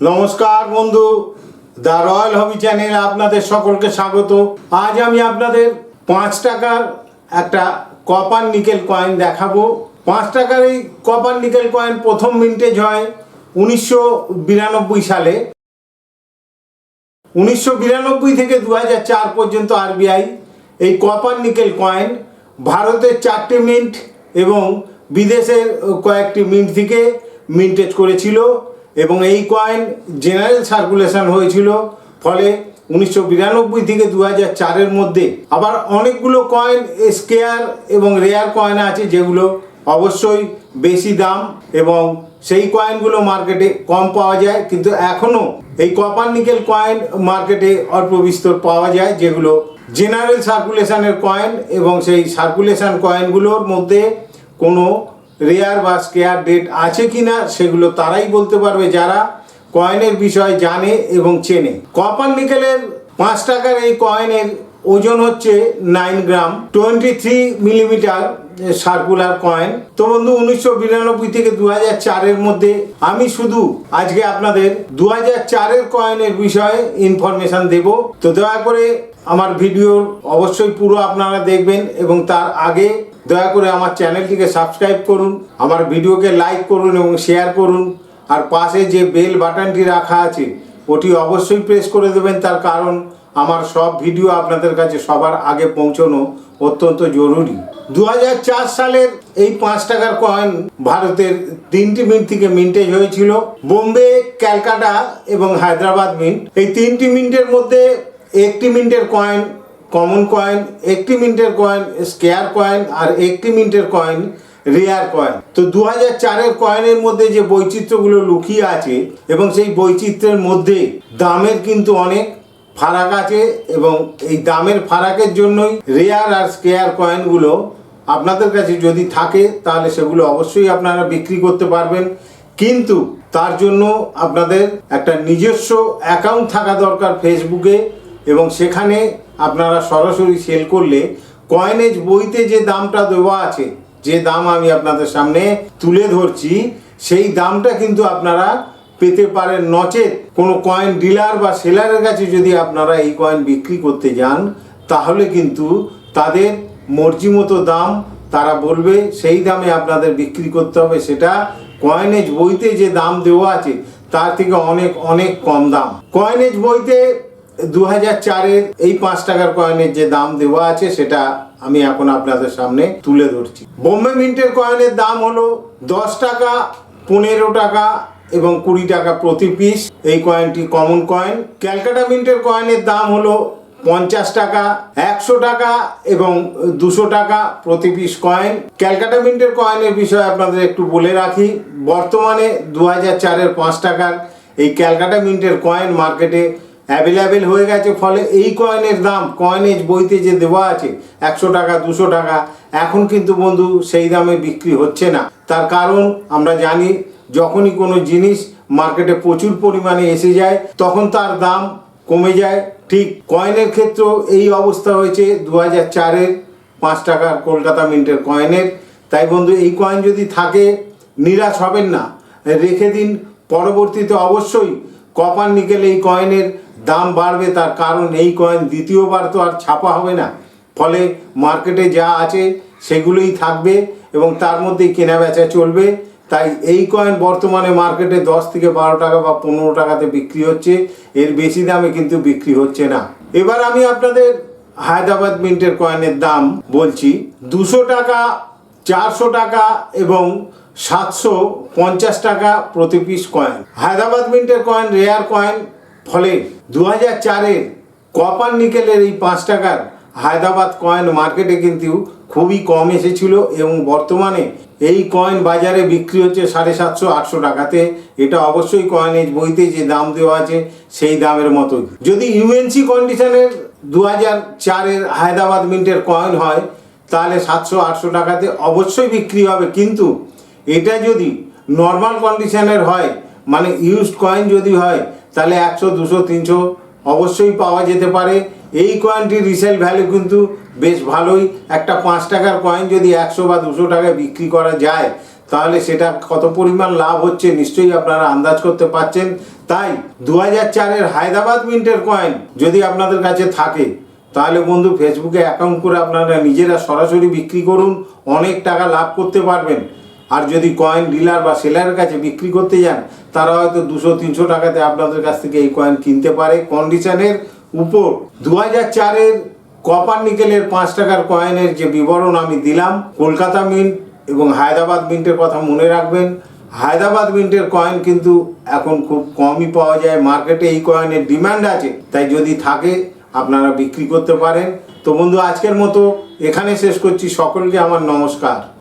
নমস্কার বন্ধু, the royal hobby channel আপনাদের সকলকে স্বাগত। আজ আমি আপনাদের পাঁচ টাকার একটা কপার নিকেল কয়েন দেখাবো। পাঁচ টাকার এই কপার নিকেল কয়েন প্রথম মিন্টেজ হয় উনিশশো বিরানব্বই সালে। উনিশশো বিরানব্বই থেকে দু চার পর্যন্ত আরবিআই এই কপার নিকেল কয়েন ভারতের চারটে মিন্ট এবং বিদেশের কয়েকটি মিন্ট থেকে মিন্টেজ করেছিল। এবং এই কয়েন জেনারেল সার্কুলেশন হয়েছিল ফলে উনিশশো বিরানব্বই থেকে দু হাজার চারের মধ্যে। আবার অনেকগুলো কয়েন স্কেয়ার এবং রেয়ার কয়েন আছে যেগুলো অবশ্যই বেশি দাম এবং সেই কয়েনগুলো মার্কেটে কম পাওয়া যায়। কিন্তু এখনও এই কপার নিকেল কয়েন মার্কেটে অল্প বিস্তর পাওয়া যায় যেগুলো জেনারেল সার্কুলেশনের কয়েন এবং সেই সার্কুলেশন কয়েনগুলোর মধ্যে কোনো রেয়ার বা স্কেয়ার ডেট আছে কি না সেগুলো তারাই বলতে পারবে যারা কয়েনের বিষয়ে জানে এবং চেনে। কপার নিকেলের পাঁচ টাকার এই কয়েনের ওজন হচ্ছে nine gram, twenty three millimetre circular coin. তো বন্ধু, উনিশশো বিরানব্বই থেকে দু হাজার চারের মধ্যে আমি শুধু আজকে আপনাদের দু হাজার চারের কয়েনের বিষয়ে ইনফরমেশন দেব। তো দয়া করে আমার ভিডিওর অবশ্যই পুরো আপনারা দেখবেন এবং তার আগে দয়া করে আমার চ্যানেলটিকে সাবস্ক্রাইব করুন, আমার ভিডিওকে লাইক করুন এবং শেয়ার করুন, আর পাশে যে বেল বাটনটি রাখা আছে, ওটি অবশ্যই প্রেস করে দেবেন, তার কারণ আমার সব ভিডিও আপনাদের কাছে সবার আগে পৌঁছানো অত্যন্ত জরুরি। দু সালের এই পাঁচ টাকার কয়েন ভারতের তিনটি মিন্ট থেকে মিন্টেজ হয়েছিল। বোম্বে, ক্যালকাটা এবং হায়দ্রাবাদ মিন্ট এই তিনটি মিন্টের মধ্যে একটি মিন্টের কয়েন কমন কয়েন একটি মিন্টের কয়েন স্কেয়ার কয়েন আর একটি মিন্টের কয়েন রেয়ার কয়েন তো দু হাজার চারের কয়েনের মধ্যে যে বৈচিত্র্যগুলো লুকিয়ে আছে এবং সেই বৈচিত্র্যের মধ্যে দামের কিন্তু অনেক ফারাক আছে এবং এই দামের ফারাকের জন্যই রেয়ার আর স্কেয়ার কয়েনগুলো আপনাদের কাছে যদি থাকে তাহলে সেগুলো অবশ্যই আপনারা বিক্রি করতে পারবেন। কিন্তু তার জন্য আপনাদের একটা নিজস্ব অ্যাকাউন্ট থাকা দরকার ফেসবুকে এবং সেখানে আপনারা সরাসরি সেল করলে কয়েনেজ বইতে যে দামটা দেওয়া আছে, যে দাম আমি আপনাদের সামনে তুলে ধরছি, সেই দামটা কিন্তু আপনারা পেতে পারেন নচেত। কোনো কয়েন ডিলার বা সেলারের কাছে যদি আপনারা এই কয়েন বিক্রি করতে যান, তাহলে কিন্তু তাদের মর্জি মতো দাম তারা বলবে, সেই দামে আপনাদের বিক্রি করতে হবে। সেটা কয়েনেজ বইতে যে দাম দেওয়া আছে, তার থেকে অনেক অনেক কম দাম। কয়েনেজ বইতে দু হাজার চারের এই পাঁচ টাকার কয়েনের যে দাম দেওয়া আছে, সেটা আমি এখন আপনাদের সামনে তুলে ধরছি। বোম্বে মিন্টের কয়েনের দাম হলো দশ টাকা, পনেরো টাকা এবং কুড়ি টাকা প্রতি পিস এই কয়েনটি কমন কয়েন ক্যালকাটা মিন্টের কয়েনের দাম হলো পঞ্চাশ টাকা, একশো টাকা এবং দুশো টাকা প্রতি পিস কয়েন ক্যালকাটা মিন্টের কয়েনের বিষয়ে আপনাদের একটু বলে রাখি, বর্তমানে দু হাজার চারের পাঁচ টাকার এই ক্যালকাটা মিন্টের কয়েন মার্কেটে অ্যাভেলেবেল হয়ে গেছে, ফলে এই কয়েনের দাম কয়েনেজ বইতে যে দেওয়া আছে, একশো টাকা, দুশো টাকা, এখন কিন্তু বন্ধু সেই দামে বিক্রি হচ্ছে না। তার কারণ আমরা জানি, যখনই কোনো জিনিস মার্কেটে প্রচুর পরিমাণে এসে যায়, তখন তার দাম কমে যায়। ঠিক কয়েনের ক্ষেত্রেও এই অবস্থা হয়েছে দু হাজার চারের পাঁচ টাকার কলকাতা মিন্টের কয়েনের। তাই বন্ধু, এই কয়েন যদি থাকে, নিরাশ হবেন না। রেখে দিন, পরবর্তীতে অবশ্যই কপার নিকেল এই কয়েনের দাম বাড়বে, তার কারণ এই কয়েন দ্বিতীয়বার তো আর ছাপা হবে না। ফলে মার্কেটে যা আছে সেগুলোই থাকবে এবং তার মধ্যেই কেনা বেচা চলবে। তাই এই কয়েন বর্তমানে মার্কেটে দশ থেকে বারো টাকা বা পনেরো টাকাতে বিক্রি হচ্ছে। এর বেশি দামে কিন্তু বিক্রি হচ্ছে না। এবার আমি আপনাদের হায়দ্রাবাদ মিন্টের কয়েনের দাম বলছি। দুশো টাকা, চারশো টাকা এবং সাতশো পঞ্চাশ টাকা প্রতি পিস কয়েন। হায়দ্রাবাদ মিন্টের কয়েন, রেয়ার কয়েন ফলে দু হাজার চারের কপার নিকেলের এই পাঁচ টাকার হায়দ্রাবাদ কয়েন মার্কেটে কিন্তু খুবই কম এসেছিল এবং বর্তমানে এই কয়েন বাজারে বিক্রি হচ্ছে সাড়ে সাতশো, আটশো টাকাতে। এটা অবশ্যই কয়েনেজ বইতে যে দাম দেওয়া আছে, সেই দামের মতোই। যদি ইউএনসি কন্ডিশনের দু হাজার চারের হায়দ্রাবাদ মিন্টের কয়েন হয়, তাহলে সাতশো, আটশো টাকাতে অবশ্যই বিক্রি হবে। কিন্তু এটা যদি নর্মাল কন্ডিশনের হয় মানে ইউজড কয়েন যদি হয় তাহলে একশো, দুশো, তিনশো অবশ্যই পাওয়া যেতে পারে। এই কয়েনটির রিসেল ভ্যালু কিন্তু বেশ ভালোই। একটা পাঁচ টাকার কয়েন যদি একশো বা দুশো টাকায় বিক্রি করা যায়, তাহলে সেটা কত পরিমাণ লাভ হচ্ছে নিশ্চয়ই আপনারা আন্দাজ করতে পারছেন। তাই দু হাজার চারের হায়দ্রাবাদ মিন্টের কয়েন যদি আপনাদের কাছে থাকে, তাহলে বন্ধু ফেসবুকে অ্যাকাউন্ট করে আপনারা নিজেরা সরাসরি বিক্রি করুন। অনেক টাকা লাভ করতে পারবেন। আর যদি কয়েন ডিলার বা সেলারের কাছে বিক্রি করতে যান, তারা হয়তো দুশো, তিনশো টাকাতে আপনাদের কাছ থেকে এই কয়েন কিনতে পারে। কন্ডিশনের উপর দু হাজার চারের কপার নিকেলের পাঁচ টাকার কয়েনের যে বিবরণ আমি দিলাম, কলকাতা মিন্ট এবং হায়দ্রাবাদ মিন্টের কথা মনে রাখবেন। হায়দ্রাবাদ মিন্টের কয়েন কিন্তু এখন খুব কমই পাওয়া যায়। মার্কেটে এই কয়েনের ডিমান্ড আছে, তাই যদি থাকে, আপনারা বিক্রি করতে পারেন। তো বন্ধু, আজকের মতো এখানে শেষ করছি। সকলকে আমার নমস্কার।